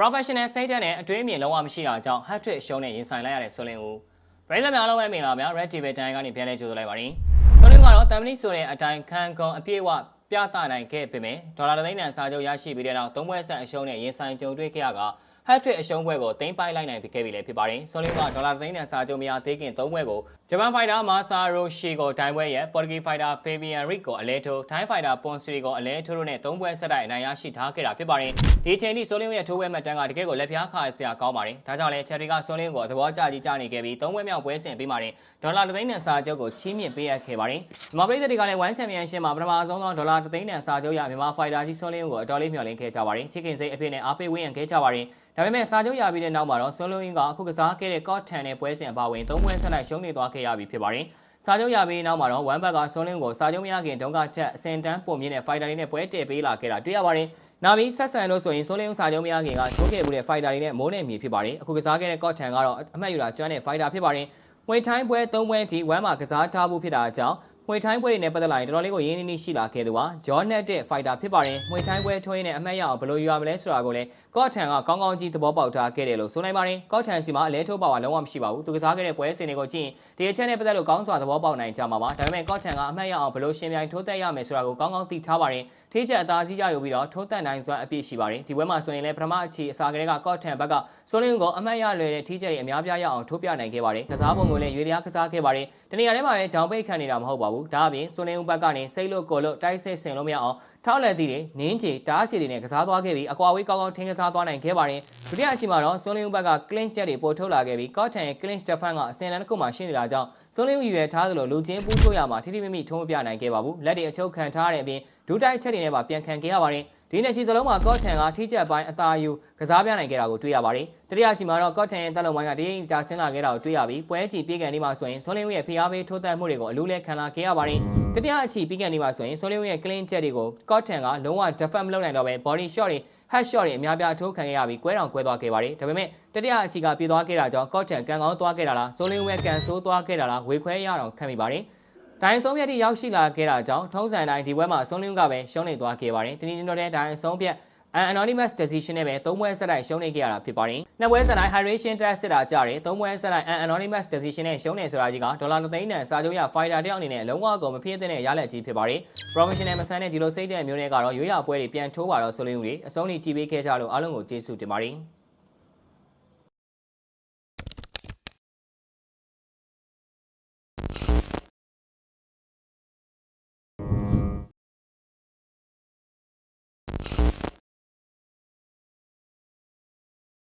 professional စိတ်ဓာတ်နဲ့အတွေးအမြင်လုံးဝမရှိတာကြောင့် hat trick ရှုံးနဲ့ရင်ဆိုင်လိုက်ရတဲ့ဆိုလင်းဦးပရိသတ်များအားလုံးပဲမင်္ဂလာပါ Red TV တိုင်းကနေပြန်လဲကြိုဆိုလိုက်ပါရစေဆိုလင်းကတော့တမ်မနီဆိုတဲ့အတိုင်းခံကုံအပြည့်အဝပြသနိုင်ခဲ့ပေမဲ့ဒေါ်လာတစ်သိန်းတန်စာချုပ်ရရှိပြီးတဲ့နောက်သုံးပွဲဆက်အရှုံးနဲ့ရင်ဆိုင်ကြုံတွေ့ခဲ့ရက hat trick အရှုံးပွဲကိုတင်ပိုက်လိုက်နိုင်ခဲ့ပြီလည်းဖြစ်ပါတယ်ဆိုလင်းကဒေါ်လာတစ်သိန်းတန်စာချုပ်များသေးခင်သုံးပွဲကိုဂျပန်ဖိုက်တာမာဆာရိုရှီကိုဒိုင်ပွဲရဲ့ပေါ်တူဂီဖိုက်တာဖေဘီယန်ရစ်ကိုအလဲထိုးဒိုင်ဖိုက်တာပွန်စီရီကိုအလဲထိုးတို့နဲ့သုံးပွဲဆက်တိုက်အနိုင်ရရှိထားခဲ့တာဖြစ်ပါတယ်ဒီအချိန်ထိဆိုလင်းရဲ့ထိုးပွဲမှတ်တမ်းကတကယ်ကိုလက်ပြားခါစရာကောင်းပါတယ်ဒါကြောင့်လည်းချယ်ရီကဆိုလင်းကိုသဘောကျကြီးကြနေခဲ့ပြီးသုံးပွဲမြောက်ပွဲစဉ်ပြီးမှရင်ဒေါ်လာတစ်သိန်းတန်စာချုပ်ကိုချီးမြှင့်ပေးအပ်ခဲ့ပါတယ်မြန်မာပြည်သူတွေကလည်း1ချန်ပီယံရှစ်မှာပထမဆုံးသောဒေါ်လာတစ်သိန်းတန်စာချုပ်ရမြန်မာဖိုက်တာကြီးဆိုလင်းကိုအတော်လေးမျှော်လင့်ခဲ့ကြပါတယ်ချစ်ခင်စိတ်အဖြစ်နဲ့အားပေးဝန်းရံခဲ့ကြပါတယ်ဒါပေမဲ့စာချုပ်ရပြီးတဲ့နောက်မှာတော့ဆွန်လုံးအင်းကအခုကစားခဲ့တဲ့ကော့ထန်နဲ့ပွဲစဉ်အပါအဝင်သုံးပွဲဆက်လိုက်ရှုံးနေသွားခဲ့ရပြီဖြစ်ပါတယ်။စာချုပ်ရပြီးနောက်မှာတော့ဝမ်ဘက်ကဆွန်လင်းကိုစာချုပ်မရခင်တုန်းကချက်အစင်တန်းပုံမြင့်တဲ့ဖိုက်တာတွေနဲ့ပွဲတည်ပေးလာခဲ့တာတွေ့ရပါတယ်။နောက်ပြီးဆက်ဆန်လို့ဆိုရင်ဆွန်လင်းစာချုပ်မရခင်ကချိုးခဲ့မှုတဲ့ဖိုက်တာတွေနဲ့မိုးနဲ့မြေဖြစ်ပါတယ်။အခုကစားခဲ့တဲ့ကော့ထန်ကတော့အမှတ်ယူတာကျွမ်းတဲ့ဖိုက်တာဖြစ်ပါတယ်။ဝေထိုင်းပွဲ၃ပွဲထိဝမ်မှာကစားထားဖို့ဖြစ်တာကြောင့် မွေထိုင်းပွဲတွေနဲ့ပတ်သက်လာရင်တော်တော်လေးကိုရင်းနှီးနှီးရှိလာခဲ့သူပါဂျောနက်တဲ့ဖိုက်တာဖြစ်ပါတယ်မွေထိုင်းပွဲထွင်းနဲ့အမှတ်ရအောင်ဘယ်လိုယူရမလဲဆိုတာကိုလည်းကော့ထန်ကကောင်းကောင်းကြီးသဘောပေါက်ထားခဲ့တယ်လို့ဆိုနိုင်ပါတယ်ကော့ထန်စီမှာအလဲထိုးပါဝါလုံးဝမရှိပါဘူးသူကစားခဲ့တဲ့ပွဲစဉ်တွေကိုကြည့်ရင်ဒီအချက်နဲ့ပတ်သက်လို့ကောင်းစွာသဘောပေါက်နိုင်ကြမှာပါဒါပေမဲ့ကော့ထန်ကအမှတ်ရအောင်ဘယ်လိုရှင်ပြိုင်ထိုးသက်ရမယ်ဆိုတာကိုကောင်းကောင်းသိထားပါတယ်ထိချက်အသာစီးကြယူပြီးတော့ထိုးတက်နိုင်စွမ်းအပြည့်ရှိပါတယ်ဒီပွဲမှာဆိုရင်လည်းပထမအချီအစာကလေးကကော့ထန်ဘက်ကဆိုလင်းကိုအမှတ်ရလွယ်တဲ့ထိချက်တွေအများပြားရအောင်ထိုးပြနိုင်ခဲ့ပါတယ်ကစားပုံကိုလည်းရွေးလျားကစားခဲ့ပါတယ်တနေရာထဲမှာပဲဂျောင်ပိတ်ခံနေတာမဟုတ်ပါဘူးဒါအပြင်ဆိုလင်းဦးဘက်ကနေစိတ်လို့ကိုလို့တိုက်စစ်ဆင်လို့မရအောင်ထောက်လက်သီးတွေနင်းချီတားချီတွေနဲ့ကစားသွားခဲ့ပြီးအကွာဝေးကောင်းကောင်းထင်းကစားသွားနိုင်ခဲ့ပါတယ်ဒုတိယအချိန်မှာတော့ဆိုလင်းဦးဘက်က clinch ချက်တွေပို့ထုတ်လာခဲ့ပြီးကော့ထန်ရဲ့ clinch defense ကအစင်တန်းတစ်ခုမှရှိနေတာကြောင့်ဆိုလင်းဦးရွယ်ထားသလိုလူချင်းပူးထုတ်ရမှာထိထိမိမိထုံးမပြနိုင်ခဲ့ပါဘူးလက်တွေအချုပ်ခံထားတဲ့အပြင်ဒုတိုက်ချက်တွေနဲ့ပါပြန်ခံခဲ့ရပါတယ်ဒီနေ့ချီစလုံးမှာကော့ထန်ကထိချက်ပိုင်းအသာယူကစားပြနိုင်ခဲ့တာကိုတွေ့ရပါတယ်တတိယချီမှာတော့ကော့ထန်ရဲ့တက်လုံပိုင်းကတရင်တာဆင်းလာခဲ့တာကိုတွေ့ရပြီးပွဲချီပြေးကန်ဒီမှာဆိုရင်ဆွန်လင်းဦးရဲ့ဖျားပေးထိုးတက်မှုတွေကိုအလူးလဲခံလာခဲ့ရပါတယ်တတိယအချီပြေးကန်ဒီမှာဆိုရင်ဆွန်လင်းဦးရဲ့ clean ချက်တွေကိုကော့ထန်ကလုံးဝ defend မလုပ်နိုင်တော့ဘဲ body shot တွေ head shot တွေအများပြားထိုးခံခဲ့ရပြီးကွဲတောင်ကွဲသွားခဲ့ပါတယ်ဒါပေမဲ့တတိယအချီကပြေးသွားခဲ့တာကြောင့်ကော့ထန်ကန်ကောင်းသွားခဲ့တာလားဆွန်လင်းဦးရဲ့ကန်ဆိုးသွားခဲ့တာလားဝေခွဲရအောင်ခံမိပါတယ်ဒိုင်ဆုံးဖြတ်တိရောက်ရှိလာခဲ့တာကြောင့်ထုံးစံတိုင်းဒီဘွဲမှာဆွန်လင်းကပဲရှုံးနေသွားခဲ့ပါတယ်။တနင်္လာနေ့ဒိုင်ဆုံးဖြတ် anonymous decision နဲ့ပဲသုံးပွဲဆက်တိုက်ရှုံးနေကြရတာဖြစ်ပါတယ်။နှစ်ပွဲဆက်တိုက် hydration test စစ်တာကြတယ်။သုံးပွဲဆက်တိုက် anonymous decision နဲ့ရှုံးနေဆိုတာကြီးကဒေါ်လာ3သိန်းတန်စာချုပ်ရ fighter တယောက်အနေနဲ့လုံးဝကိုမဖြစ်တဲ့ရလက်ကြီးဖြစ်ပါတယ်။ professional မဆန်းတဲ့ဒီလိုစိတ်တဲ့မျိုးတွေကတော့ရွေးရပွဲတွေပြန်ထိုးပါတော့ဆိုလင်းဦးတွေအဆုံးထိကြည့်ပေးခဲ့ကြလို့အားလုံးကိုကျေးဇူးတင်ပါတယ်။